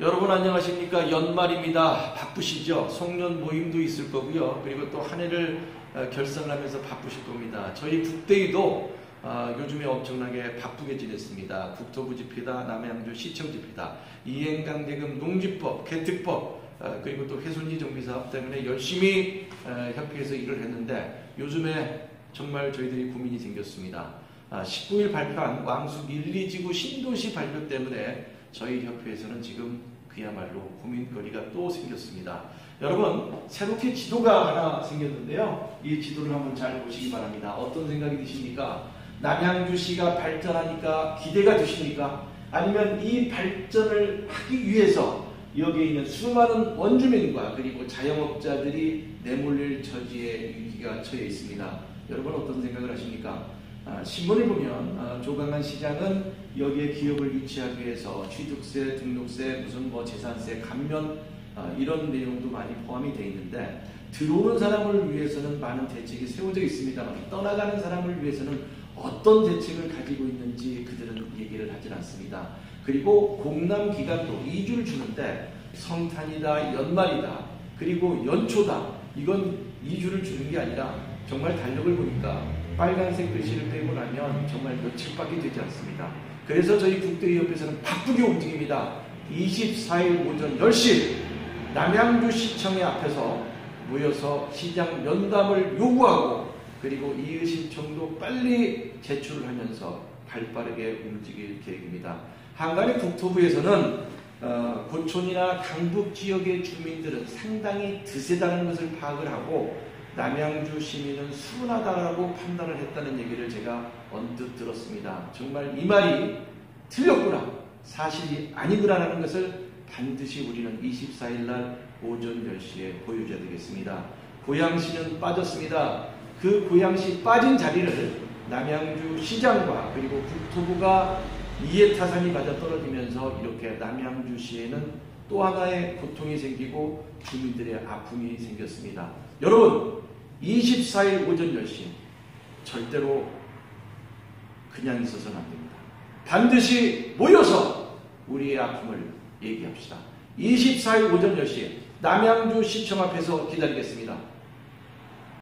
여러분 안녕하십니까? 연말입니다. 바쁘시죠? 송년 모임도 있을 거고요. 그리고 또 한 해를 어, 결산하면서 바쁘실 겁니다. 저희 국대위도 어, 요즘에 엄청나게 바쁘게 지냈습니다. 국토부 집회다 남양주 시청 집회다 이행강제금 농지법 개특법 어, 그리고 또 회순지 정비 사업 때문에 열심히 협회에서 일을 했는데 요즘에 정말 저희들이 고민이 생겼습니다 19일 발표한 왕숙 1, 2지구 신도시 발표 때문에 저희 협회에서는 지금 그야말로 고민거리가 또 생겼습니다. 여러분 새롭게 지도가 하나 생겼는데요. 이 지도를 한번 잘 보시기 바랍니다. 어떤 생각이 드십니까? 남양주시가 발전하니까 기대가 되십니까? 아니면 이 발전을 하기 위해서 여기에 있는 수많은 원주민과 그리고 자영업자들이 내몰릴 처지에 위기가 처해 있습니다. 여러분 어떤 생각을 하십니까? 아, 신문을 보면 아, 조강한 시장은 여기에 기업을 유치하기 위해서 취득세, 등록세, 무슨 뭐 재산세, 감면 아, 이런 내용도 많이 포함이 되어 있는데 들어오는 사람을 위해서는 많은 대책이 세워져 있습니다만 떠나가는 사람을 위해서는 어떤 대책을 가지고 있는지 그들은 얘기를 하질 않습니다. 그리고 공람 기간도 2주를 주는데 성탄이다, 연말이다, 그리고 연초다. 이건 2주를 주는 게 아니라 정말 달력을 보니까 빨간색 글씨를 빼고 나면 정말 며칠밖에 되지 않습니다. 그래서 저희 국대의협에서는 바쁘게 움직입니다. 24일 오전 10시 남양주 시청의 앞에서 모여서 시장 면담을 요구하고 그리고 이의신청도 빨리 제출을 하면서 발빠르게 움직일 계획입니다. 한간의 국토부에서는 어, 고촌이나 강북 지역의 주민들은 상당히 드세다는 것을 파악을 하고 남양주 시민은 순하다라고 판단을 했다는 얘기를 제가 언뜻 들었습니다. 정말 이 말이 틀렸구나. 사실이 아니구나라는 것을 반드시 우리는 24일 날 오전 10시에 보여줘야 되겠습니다. 고양시는 빠졌습니다. 그 고양시 빠진 자리를 남양주 시장과 그리고 국토부가 이해타산이 맞아 떨어지면서 이렇게 남양주시에는 또 하나의 고통이 생기고 주민들의 아픔이 생겼습니다. 여러분 24일 오전 10시 절대로 그냥 있어서는 안 됩니다. 반드시 모여서 우리의 아픔을 얘기합시다. 24일 오전 10시 남양주 시청 앞에서 기다리겠습니다.